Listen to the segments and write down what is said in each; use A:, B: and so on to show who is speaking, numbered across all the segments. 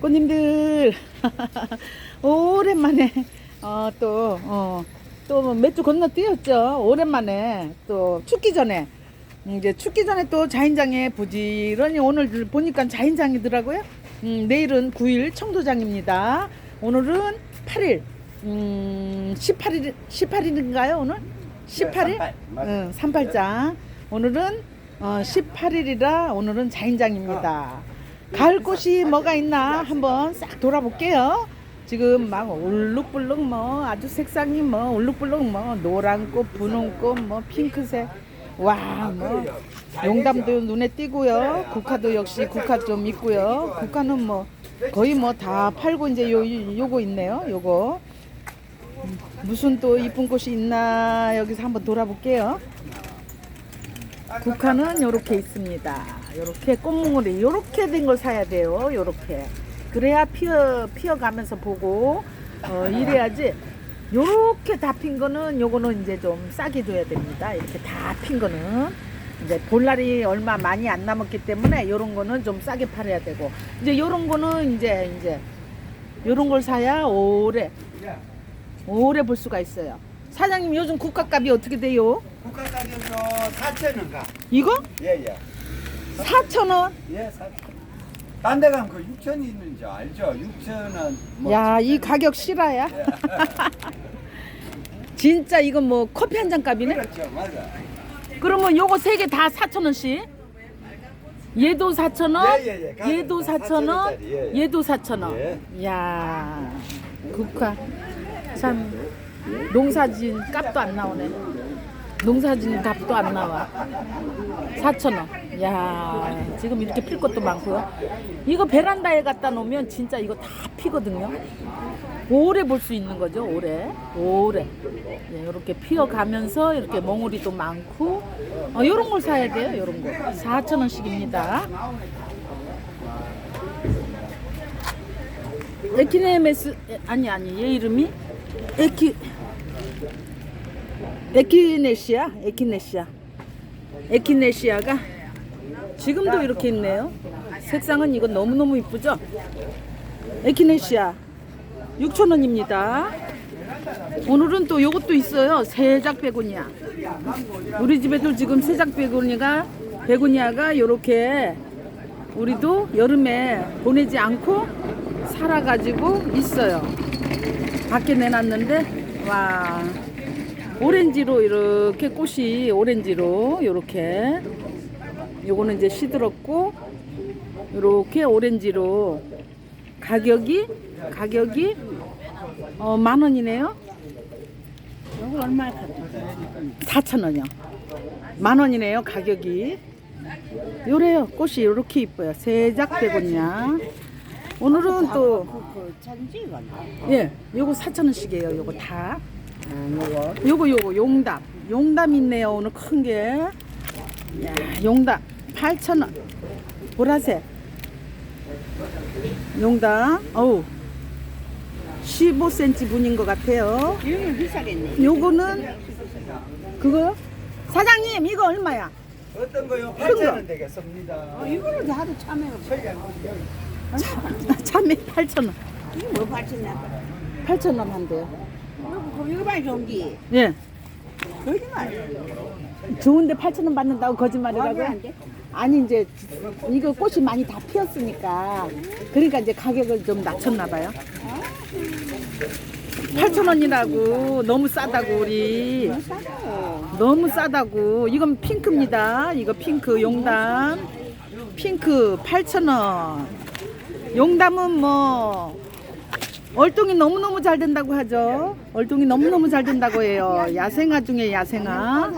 A: 꽃님들 오랜만에 어, 또 어, 또 몇 주 건너 뛰었죠. 오랜만에 또 춥기 전에 이제 춥기 전에 또 자인장에 부지런히 오늘 보니까 자인장이더라고요. 음, 내일은 9일 청도장입니다. 오늘은 8일, 음, 18일, 18일인가요 오늘? 18일?
B: 삼팔, 맞아요.
A: 응, 38장. 오늘은 어, 18일이라 오늘은 자인장입니다. 가을 꽃이 뭐가 있나 한번 싹 돌아볼게요. 지금 막 울룩불룩 뭐 아주 색상이 뭐 울룩불룩 뭐 노란 꽃, 분홍 꽃, 뭐 핑크색. 와, 뭐 용담도 눈에 띄고요. 국화도 역시 국화 좀 있고요. 국화는 뭐 거의 뭐 다 팔고 이제 요 요거 있네요. 요거 음, 무슨 또 이쁜 꽃이 있나 여기서 한번 돌아볼게요. 국화는 요렇게 있습니다. 요렇게 꽃몽울이 요렇게 된 걸 사야 돼요. 요렇게. 그래야 피어 피어가면서 보고 어 이래야지. 요렇게 다 핀 거는 요거는 이제 좀 싸게 줘야 됩니다. 이렇게 다 핀 거는 이제 볼날이 얼마 많이 안 남았기 때문에 요런 거는 좀 싸게 팔아야 되고 이제 요런 거는 이제 이제 요런 걸 사야 오래 오래 볼 수가 있어요. 사장님 요즘 국화값이 어떻게 돼요?
B: 국가 가격도 4천 원가.
A: 이거
B: 예 예.
A: 4,000원?
B: 예 4천. 딴 데 가면 그 6천이 있는지 알죠? 6천 원. 뭐
A: 야, 이 가격 실화야? 진짜 이건 뭐 커피 한 잔 값이네?
B: 그렇죠 맞아.
A: 그러면 요거 세 개 다 4,000원씩? 얘도 4,000원?
B: 예, 예, 예. 가격이
A: 얘도
B: 다
A: 4,000원?
B: 4,000원 짜리, 예, 예.
A: 얘도 4,000원.
B: 예.
A: 야 국화. 참, 농사진 값도 안 나오네. 농사진 값도 안 나와. 4,000원. 야 지금 이렇게 필 것도 많고요. 이거 베란다에 갖다 놓으면 진짜 이거 다 피거든요. 오래 볼 수 있는 거죠, 오래. 오래. 예, 이렇게 피어가면서 이렇게 몽우리도 많고, 어, 요런 걸 사야 돼요, 요런 거. 4,000원씩입니다. 에키네메스, 에, 아니, 아니, 얘 이름이? 에키, 에키네시아? 에키네시아. 에키네시아가 지금도 이렇게 있네요. 색상은 이거 너무너무 이쁘죠? 에키네시아 6,000원입니다. 오늘은 또 요것도 있어요. 세작 베고니아. 우리 집에도 지금 세작 베고니가 베고니아가 요렇게 우리도 여름에 보내지 않고 살아가지고 있어요. 밖에 내놨는데 와 오렌지로 이렇게 꽃이 오렌지로 이렇게 요거는 이제 시들었고 이렇게 오렌지로 가격이 가격이 어, 만 원이네요.
C: 이거 얼마
A: 4천 원이요. 만 원이네요 가격이. 요래요 꽃이 이렇게 이뻐요. 세작 베고니아. 오늘은 또 예, 요거 4천 원씩이에요. 요거 다.
C: 요거
A: 요거 요거 용담. 용담 있네요. 오늘 큰 게. 야, 용담 8천 원. 보라색. 용담. 어우. 15cm 분인 것 같아요.
C: 이거는 비싸겠네
A: 요거는 그거 사장님 이거 얼마야?
B: 어떤 거요?
A: 큰 거.
B: 8천 원 되겠습니다.
C: 어, 이거는 다 하도 참외가
A: 참외 8,000원.
C: 이거 뭐 받쳤나
A: 8,000원 한대요.
C: 이거 이거 봐 종기
A: 예.
C: 거짓말
A: 좋은데 8,000원 받는다고 거짓말이라고?
C: 돼?
A: 아니 이제 이거 꽃이 많이 다 피었으니까 그러니까 이제 가격을 좀 낮췄나 봐요. 8,000원이라고 너무 싸다고 우리 너무 싸다고 이건 핑크입니다. 이거 핑크 용담 핑크 8,000원. 용담은 뭐 얼동이 너무너무 잘 된다고 하죠. 얼동이 너무너무 잘 된다고 해요. 야생화 중에
C: 싸다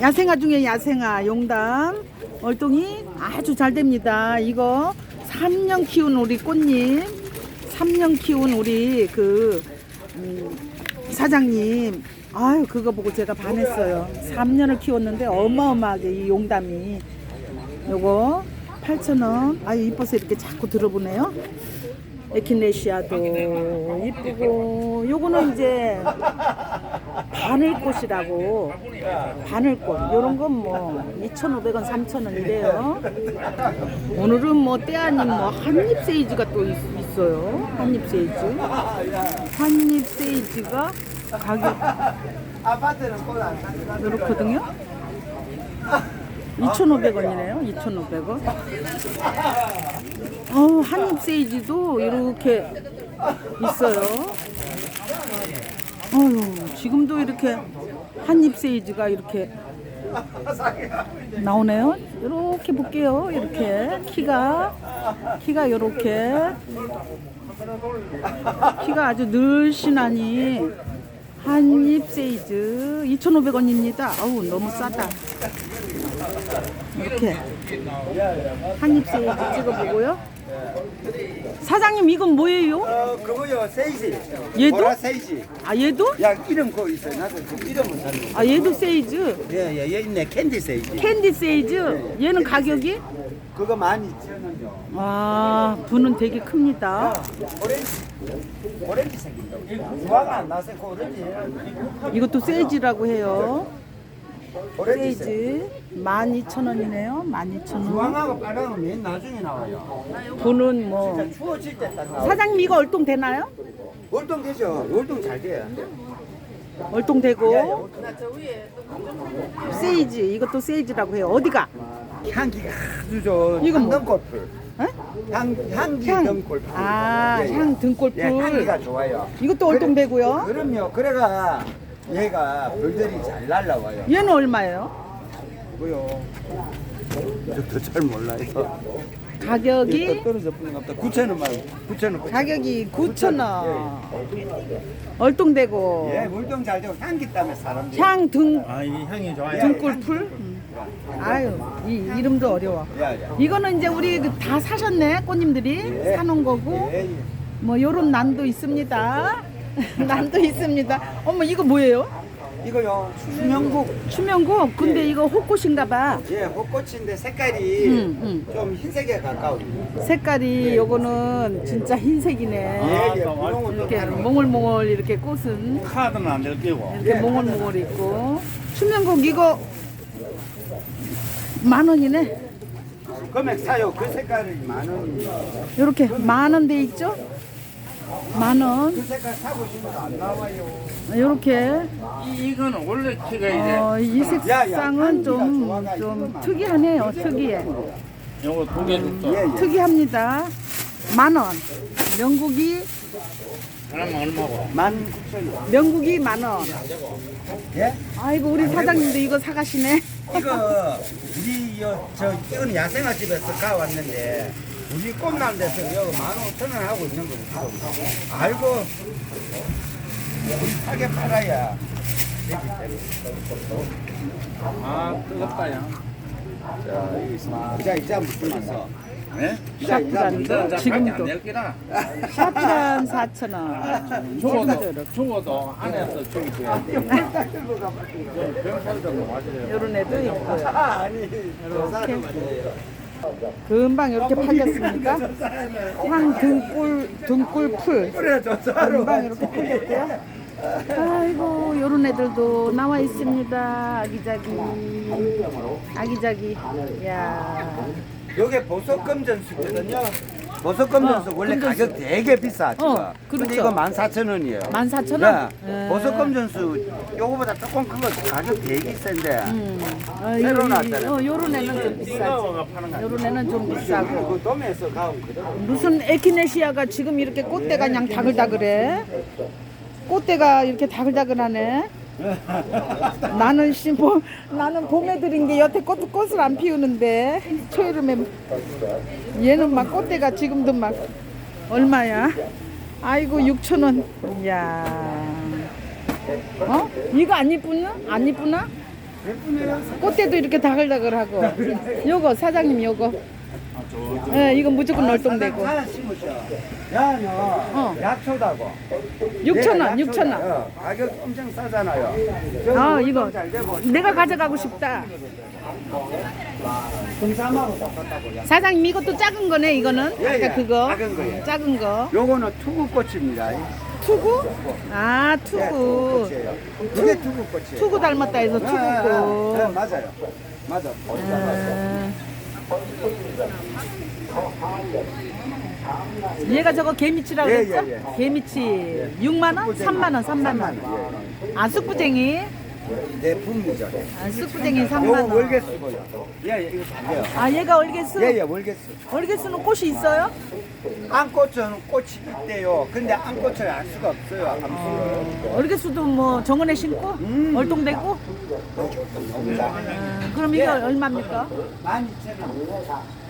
A: 야생화 중에 야생화 용담 얼동이 아주 잘 됩니다. 이거 3년 키운 우리 꽃님, 3년 키운 우리 그 음, 사장님. 아유 그거 보고 제가 반했어요. 3년을 키웠는데 어마어마하게 이 용담이 요거 8,000원. 아유 이뻐서 이렇게 자꾸 들어보네요. 에키네시아도 이쁘고 요거는 이제 바늘꽃이라고. 바늘꽃. 요런 건 뭐 2,500원 3,000원 이래요. 오늘은 뭐 때 아닌 뭐 한입 세이지가 또 있, 있어요. 한입 세이지. 한입 세이지가 가격. 이렇거든요 2,500원이네요. 2,500원. 어, 한입 세이지도 이렇게 있어요. 어휴, 지금도 이렇게 한입 세이지가 이렇게 나오네요. 이렇게 볼게요. 이렇게 키가 키가 이렇게. 키가 아주 늘씬하니 한입 세이즈 2,500원입니다. 아우 너무 싸다. 이렇게 한입 세이즈 찍어보고요. 사장님 이건 뭐예요?
B: 어, 그거요, 세이지.
A: 얘도?
B: 보라 세이지.
A: 아 얘도?
B: 야, 이름 그거 있어요. 나도 그 이름은 잘 모르
A: 아 얘도 세이즈.
B: 예, 예, 얘 있네. 캔디 세이지.
A: 캔디 세이즈. 얘는 가격이?
B: 그거 12,000원이요.
A: 아 분은 되게 큽니다.
B: 오렌지. 오렌지 색인가? 주화가 안 나서 그 오렌지.
A: 이것도 세이지라고 해요. 세이지 12,000원이네요. 12,000원.
B: 주황하고 빨강은 맨 나중에 나와요.
A: 분은 뭐
B: 추워질 때 딱 나와.
A: 사장님 이거 얼동 되나요?
B: 월동 되죠? 월동 잘 돼요.
A: 얼동 되고 세이지 이것도 세이지라고 해요. 어디가?
B: 향기가 아주 좋은
A: 이건 뭐?
B: 향등골풀.
A: 에?
B: 향, 향기
A: 향.
B: 등골풀.
A: 아,
B: 예, 예.
A: 향 등골풀.
B: 예, 향기가 좋아요.
A: 이것도 얼동 되고요.
B: 그래, 그럼요. 그래가 얘가 벌들이 잘 날라와요.
A: 얘는 얼마예요?
B: 뭐요? 저도 잘 몰라요.
A: 가격이
B: 떨어져 버린 것 같다. 9천 원만. 9천 원.
A: 가격이 9,000원. 얼동되고
B: 예, 물동 잘 되고 향기 때문에 사람들이.
A: 향등
D: 아, 이 향이 좋아요.
A: 등골풀. 음. 아유, 이 이름도 어려워. 이거는 이제 우리 그다 사셨네, 꽃님들이
B: 예.
A: 사놓은 거고.
B: 예, 예.
A: 뭐 요런 난도 있습니다. 난도 있습니다. 어머 이거 뭐예요?
B: 이거요. 수명국.
A: 추명국. 근데
B: 예.
A: 이거 호꽃인가 봐.
B: 예, 벚꽃인데 색깔이
A: 음, 음.
B: 좀 흰색에 가까워요.
A: 색깔이 요거는 진짜 흰색이네.
B: 예, 예.
D: 아,
B: 분홍은 또
A: 이렇게
B: 다른 거.
A: 몽글몽글 이렇게 꽃은
D: 카드는 안될 끼고.
A: 이렇게
B: 예.
A: 몽글몽글 있고 추명국 이거 만 원이네.
B: 금액 사요. 그 색깔이 만 원이에요.
A: 이렇게 만 원 돼 있죠? 만 원.
B: 그.
A: 이렇게
D: 이, 이거는 원래 키가 이제
A: 어, 이 색상은 좀, 좀 특이하네요. 특이해.
D: 요거 두개 줬어.
B: 예, 예.
A: 특이합니다. 만 원. 명국이
D: 하나만 얼마고?
B: 만 구천 원.
A: 명국이 만 원.
B: 예?
A: 아이고 우리 사장님도 이거 사가시네.
B: 이거 우리 여, 저 이건 야생화 집에서 가 왔는데 우리 꽃날 데서 여기 만 오천 원 하고 있는 거 지금. 알고 우리 싸게 팔아야 되기 때문에.
D: 아, 뜨겁다, 야.
B: 자, 여기 있습니다. 자, 이제 맛어?
D: 네?
A: 샤프란도 지금도
D: 안될 끼라.
A: 샤프란 4천 원.
D: 죽어도, 죽어도 안에서 죽이 줘야 돼. 병살 정도 맞으래요.
A: 요런 애도 있고요.
B: 아니, 저 사람
A: 금방 이렇게 팔렸습니까? 향 등골 등골 풀. 금방 이렇게 팔렸대요. 아이고 요런 애들도 나와 있습니다. 아기자기. 아기자기. 야.
B: 요게 보석 금 전수거든요. 보석 금전수
A: 어,
B: 원래
A: 금전수.
B: 가격 되게 비싸 지금.
A: 어,
B: 근데
A: 그렇죠.
B: 이거 14,000원이에요.
A: 14,000원? 예.
B: 보석 금전수 요거보다 조금 큰 거 가격 되게 센데.
A: 음. 어,
B: 새로
A: 이-
B: 나왔잖아요.
A: 어, 요런 애는 좀 비싸지.
D: 거
A: 요런 애는 좀 비싸고.
B: 그 도매에서 가온 그대로.
A: 무슨 에키네시아가 지금 이렇게 꽃대가 그냥 다글다글해? 꽃대가 이렇게 다글다글하네. 나는 씨, 뭐, 나는 봄에 들인 게 여태 꽃, 꽃을 안 피우는데 초여름에 얘는 막 꽃대가 지금도 막 얼마야? 아이고 6천 원. 이야. 어? 이거 안 이쁘나? 안 이쁘나? 꽃대도 이렇게 다글다글하고. 요거 사장님 요거. 예, 이거 무조건 얼동되고.
B: 하나 심으셔. 야, 너
A: 어.
B: 약초다고.
A: 6천
B: 내가
A: 원, 6천 원.
B: 약초다. 어, 가격 엄청 싸잖아요. 저거
A: 아, 이거
B: 잘 되고.
A: 내가 가져가고 싶다.
B: 똑같다고요.
A: 사장님 이것도 작은 거네 이거는
B: 예,
A: 아까
B: 예.
A: 그거
B: 작은 거예요.
A: 작은 거
B: 요거는 투구꽃입니다.
A: 투구 아
B: 예,
A: 투구
B: 투구꽃이에요. 그게 투구꽃이에요.
A: 투구 닮았다 해서
B: 예, 예, 예,
A: 투구꽃
B: 맞아요. 맞아.
A: 아. 얘가 저거 개미치라고
B: 예,
A: 그랬죠?
B: 예, 예.
A: 개미치 6만 원? 3만 원, 3만 원. 아 쑥부쟁이?
B: 내 품이죠.
A: 아 쑥부쟁이 3만
B: 요거
A: 원.
B: 월계수고요. 예, 예, 이거 잘해요.
A: 아 얘가 얼개수?
B: 예, 예, 월계수.
A: 얼개수는 꽃이 있어요?
B: 안꽃은 꽃이 있대요. 근데 안꽃을 알 수가 없어요. 암수를.
A: 얼개수도 뭐 정원에 심고
B: 음.
A: 얼동되고? 아, 그럼 이게
B: 예.
A: 얼마입니까?
B: 12,000원.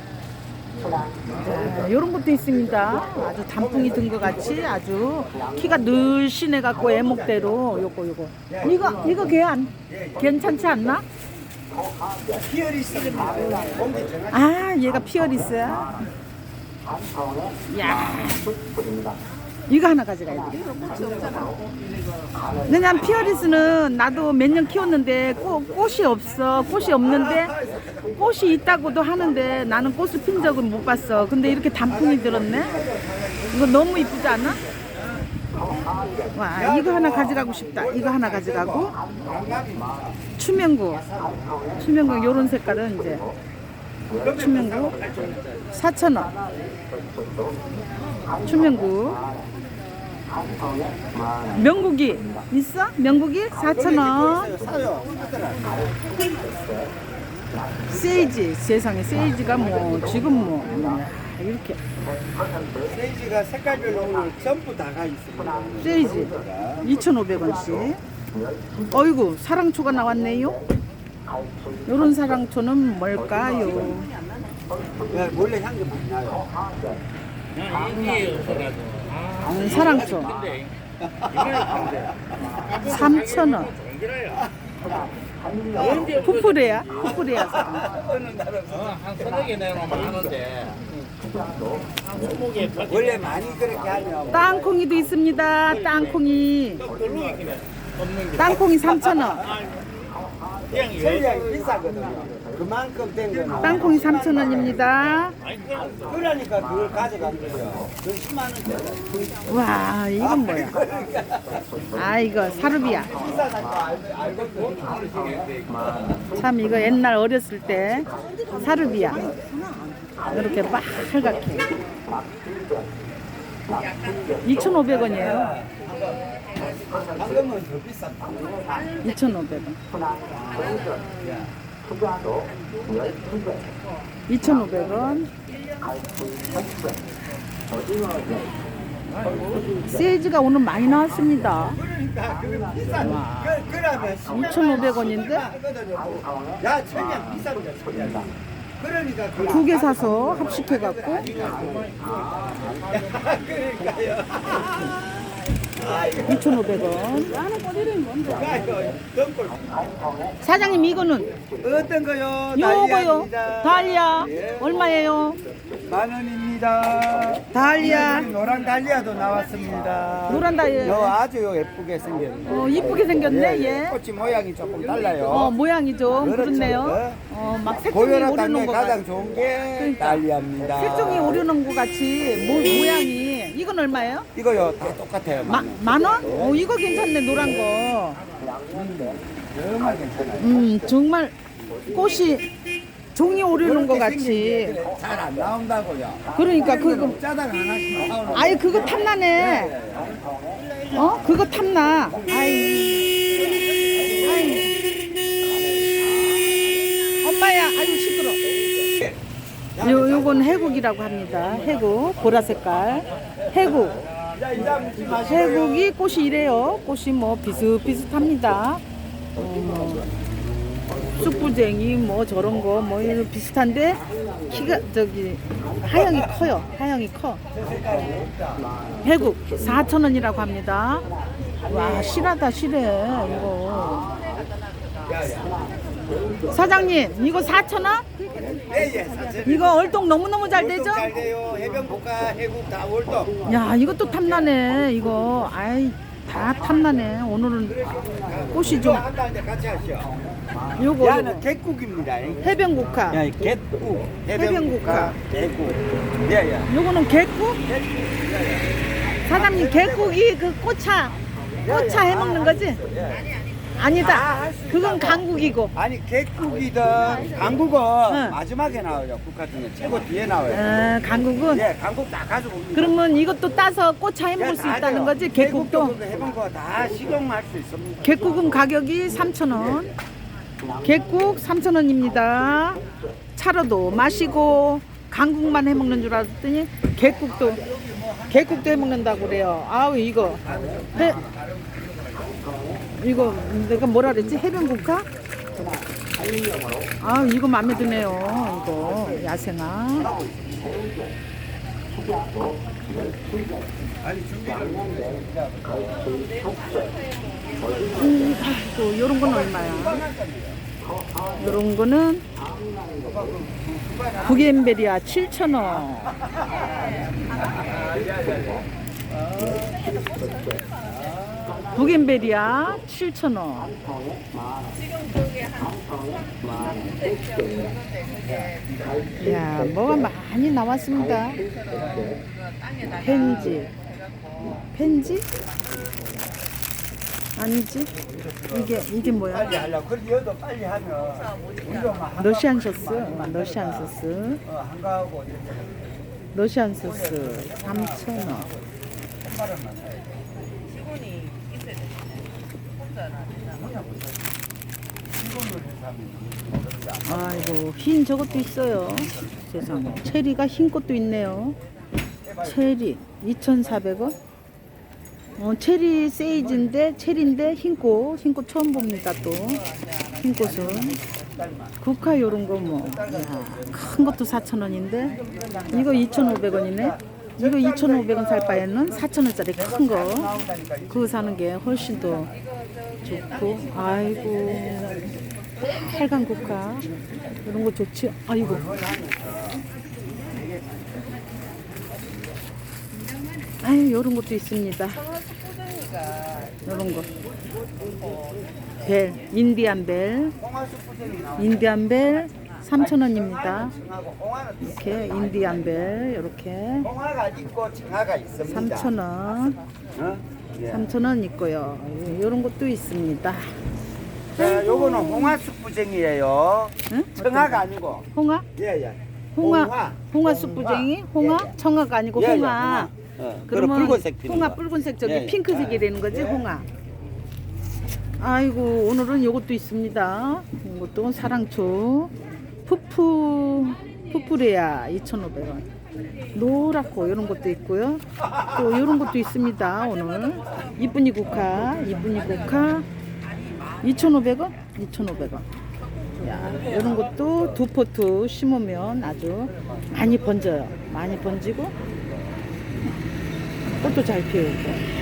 A: 자, 이런 것도 있습니다. 아주 단풍이 든 것 같이 아주 키가 늘씬해 갖고 애목대로 요거 요거. 이거 이거 걔안 괜찮지 않나? 아 얘가 피어리스야. 야 이거 하나 가져가야 돼. 왜냐면 피어리스는 나도 몇 년 키웠는데 꽃, 꽃이 없어. 꽃이 없는데 꽃이 있다고도 하는데 나는 꽃을 핀 적은 못 봤어. 근데 이렇게 단풍이 들었네. 이거 너무 이쁘지 않아? 와 이거 하나 가져가고 싶다. 이거 하나 가져가고 추명구 추명구 요런 색깔은 이제 추명구 4,000원 추명구 명국이 있어? 명국이 4,000원
B: 사요.
A: 세이지 세상에 세이지가 뭐 지금 뭐 뭐, 이렇게
B: 세이지가 색깔별로 오늘 전부 다가 있습니다.
A: 세이지 2,500원씩 어이구 사랑초가 나왔네요 요런 사랑초는 뭘까요?
B: 네, 원래 향이 많이 나요.
A: 음, 사랑초 3,000원 푸푸레야 푸푸레야?
D: 한 서너 개 내놓으면 하는데
B: 원래 많이 그렇게 하면
A: 땅콩이도 있습니다. 땅콩이. 땅콩이 3,000원.
B: 전량이 비싸거든요. 그만큼 된 거는.
A: 땅콩이 3,000원입니다
B: 그러니까 그걸 가져간 거예요. 그 10만 원짜리.
A: 와 이건 뭐야 아 이거 사르비아 참 이거 옛날 어렸을 때 사르비아 이렇게 빨갛게 2,500원이에요
B: 방금은 더 비쌌다.
A: 2,500원 2,500원 세이지가 오늘 많이 나왔습니다
B: 그러니까 그 비싼. 그 그러면
A: 2,500원인데
B: 야 천냥 비쌉니다. 천냥. 그러니까
A: 그두개 사서 합식해 갖고
B: 그러니까요.
A: 2,500원
B: 가요. 덩굴.
A: 사장님 이거는
B: 어떤 거요?
A: 요거요.
B: 달리아 예.
A: 얼마예요?
B: 만 원입니다.
A: 달리아
B: 노란 달리아도 나왔습니다.
A: 노란 달리아.
B: 요 아주 요 예쁘게 생겼네.
A: 어 이쁘게 생겼네
B: 예,
A: 얘
B: 꽃이 모양이 조금 달라요.
A: 어 모양이 좀
B: 그렇죠.
A: 그렇네요
B: 네.
A: 어막 색종이
B: 고혈압
A: 오르는
B: 당뇨에
A: 거
B: 가장 좋은 게
A: 그러니까.
B: 달리아입니다.
A: 색종이 오르는 거 같이 모, 모양이 이건 얼마예요?
B: 이거요 다 똑같아요.
A: 마, 만 원? 어 이거 괜찮네 노란 거
B: 정말 괜찮아요.
A: 음 정말 꽃이 종이 오르는 거 같이
B: 잘안 나온다고요.
A: 그러니까 그거
B: 하나씩 나오는.
A: 아이 그거 탐나네 어 그거 탐나 아이 아이 엄마야 아유 시끄러 요 요건 해국이라고 합니다 해국 보라 색깔
B: 마시고요.
A: 해국이 꽃이 이래요. 꽃이 뭐 비슷비슷합니다. 어, 쑥부쟁이 뭐 저런 거 뭐 이런 비슷한데 키가 저기 하영이 커요. 하영이 커. 해국 4,000원이라고 합니다. 와 실하다 실해 이거. 사장님 이거 4,000원? 이거 얼동 너무너무 잘 되죠?
B: 잘 돼요. 해변국가 해국 다 월동.
A: 야 이것도 탐나네 이거 아이 다 탐나네 오늘은 꽃이 좀
B: 한다는데 같이 하시오.
A: 요거
B: 야는
A: 요거.
B: 개국입니다.
A: 해변 국화.
B: 야, 개국.
A: 해변 국화.
B: 개국. 예, 예.
A: 요거는 개국? 사장님 개국이 그 꽃차 꽃차 해먹는 거지? 아니다. 그건 강국이고.
B: 아니 개국이든 강국은
A: 응.
B: 마지막에 나와요. 국화 중에 최고 뒤에 나와요.
A: 어, 강국은
B: 예, 강국 다 가지고 옵니다.
A: 그러면 이것도 따서 꽃차 해먹을
B: 예, 수다
A: 있다는
B: 돼요.
A: 거지?
B: 개국도
A: 개국도.
B: 해본 거 다 식용할 수 있습니다.
A: 개국은 가격이 3,000원. 개국 3,000원입니다. 차로도 마시고 강국만 해 먹는 줄 알았더니 개국도 개국도 해 먹는다고 그래요. 아우 이거 해 이거 내가 뭐라 그랬지? 해변국화? 아 이거 마음에 드네요. 이거 야생아. 음, 아이고 요런 건 얼마야? 요런 거는 북엠베리아 7,000원. 북엠베리아 7,000원. 야, 뭐가 많이 나왔습니다. 펜지. 펜지? 아니지? 이게 이게 뭐야? 러시안 소스, 러시안 소스,
B: 어,
A: 러시안 소스 3,000원. 아이고 흰 저것도 있어요. 세상에. 체리가 흰 것도 있네요. 체리 2,400원. 어, 체리 세이지인데 체리인데 흰꽃 흰꽃 처음 봅니다 또. 흰꽃은. 국화 요런 거뭐큰 것도 4,000원인데? 이거 2,500원이네 이거 2,500원 살 바에는 4,000원짜리 큰 거. 그거 사는 게 훨씬 더 좋고 아이고. 빨간 국화. 이런 거 좋지. 아이고. 아유 요런 것도 있습니다. 요런 거. 벨, 인디안 벨. 인디안 벨 3,000원입니다
B: 청하고 홍화는
A: 이렇게 인디안 벨 이렇게
B: 홍화가 있고 청하가 있습니다.
A: 3,000원
B: 어? 예.
A: 3,000원 있고요 요런 것도 있습니다
B: 자, 요거는 홍화수 부정이에요.
A: 응?
B: 청하가 아니고.
A: 홍화?
B: 예, 예.
A: 홍화, 홍화 숯부쟁이, 홍화,
B: 예, 예.
A: 청아가 아니고
B: 예, 예,
A: 홍화.
B: 어,
A: 그러면
B: 붉은색
A: 홍화
B: 거.
A: 붉은색 저기
B: 예, 예.
A: 핑크색이 되는 거지
B: 예.
A: 홍화. 아이고 오늘은 요것도 있습니다. 이것도 사랑초 푸푸 푸푸레야 2,500원. 노랗고 이런 것도 있고요. 또 이런 것도 있습니다. 오늘 이쁜이 국화, 이쁜이 국화 2,500원, 2,500원. 야, 이런 것도 두 포트 심으면 아주 많이 번져요. 많이 번지고 꽃도 잘 피우고.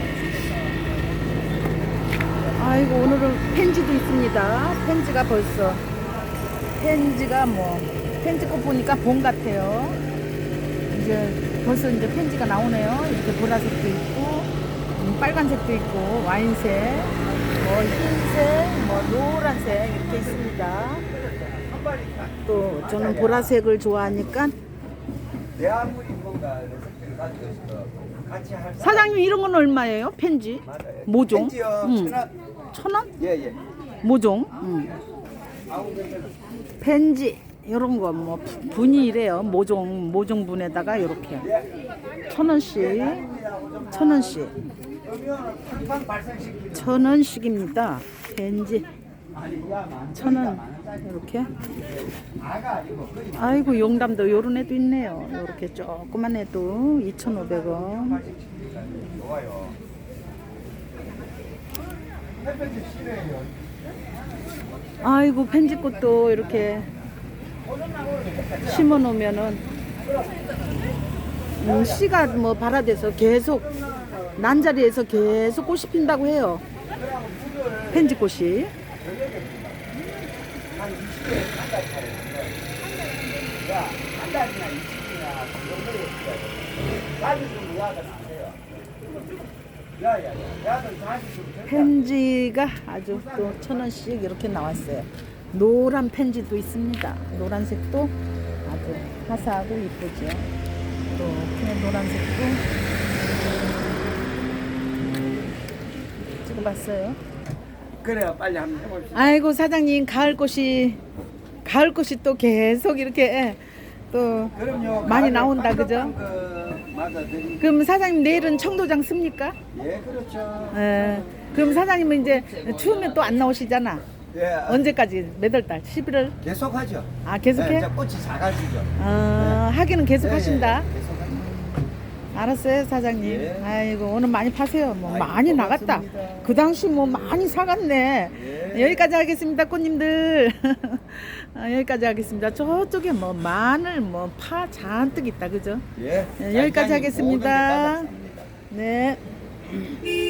A: 아이고 오늘은 펜지도 있습니다. 펜지가 벌써 펜지가 뭐 펜지 꽃 보니까 봄 같아요. 이제 벌써 이제 펜지가 나오네요. 이렇게 보라색도 있고 음, 빨간색도 있고 와인색, 뭐 흰색, 뭐 노란색 이렇게 있습니다. 또 저는 보라색을 좋아하니까 사장님 이런 건 얼마예요? 펜지? 모종?
B: 펜지요.
A: 응.
B: 천원.
A: 천 원?
B: 예, 예.
A: 모종? 응. 펜지 이런 거 뭐 분이 이래요. 모종 모종 분에다가 이렇게 천 원씩 천 원씩 천 원씩입니다.
B: 야만
A: 천원 이렇게. 아이고 용담도 요런 애도 있네요. 이렇게 조그만 애도 2,500원.
B: 발생시키니까 좋아요. 햇볕이 심해요.
A: 아이고 펜지꽃도 이렇게 심어 놓으면은 음, 씨가 뭐 발화돼서 계속 난자리에서 계속 꽃이 핀다고 해요. 펜지꽃이. 펜지가 아주 또 천 원씩 이렇게 나왔어요. 노란 펜지도 있습니다. 노란색도 아주 화사하고 이쁘죠. 이렇게 노란색도 찍어봤어요.
B: 그래요 빨리 한번 해봅시다
A: 아이고 사장님 가을 꽃이 가을 꽃이 또 계속 이렇게 또
B: 그럼요
A: 많이
B: 가을
A: 나온다, 그죠?
B: 맞아 드리
A: 그럼 사장님 내일은 청도장 씁니까?
B: 예 그렇죠
A: 예. 그럼 사장님은 이제 추우면 또 안 나오시잖아.
B: 예
A: 언제까지? 몇 월 달? 11월?
B: 계속하죠
A: 아 계속해?
B: 예, 이제 꽃이 작아지죠
A: 어, 하기는 계속
B: 예, 예,
A: 하신다.
B: 계속하죠.
A: 알았어요 사장님.
B: 예.
A: 아이고 오늘 많이 파세요. 뭐
B: 아이고,
A: 많이 나갔다.
B: 고맙습니다.
A: 그 당시 뭐 많이 사갔네.
B: 예.
A: 여기까지 하겠습니다 꽃님들. 아, 여기까지 하겠습니다. 저쪽에 뭐 마늘 뭐 파 잔뜩 있다 그죠?
B: 예
A: 예, 여기까지
B: 하겠습니다.
A: 네.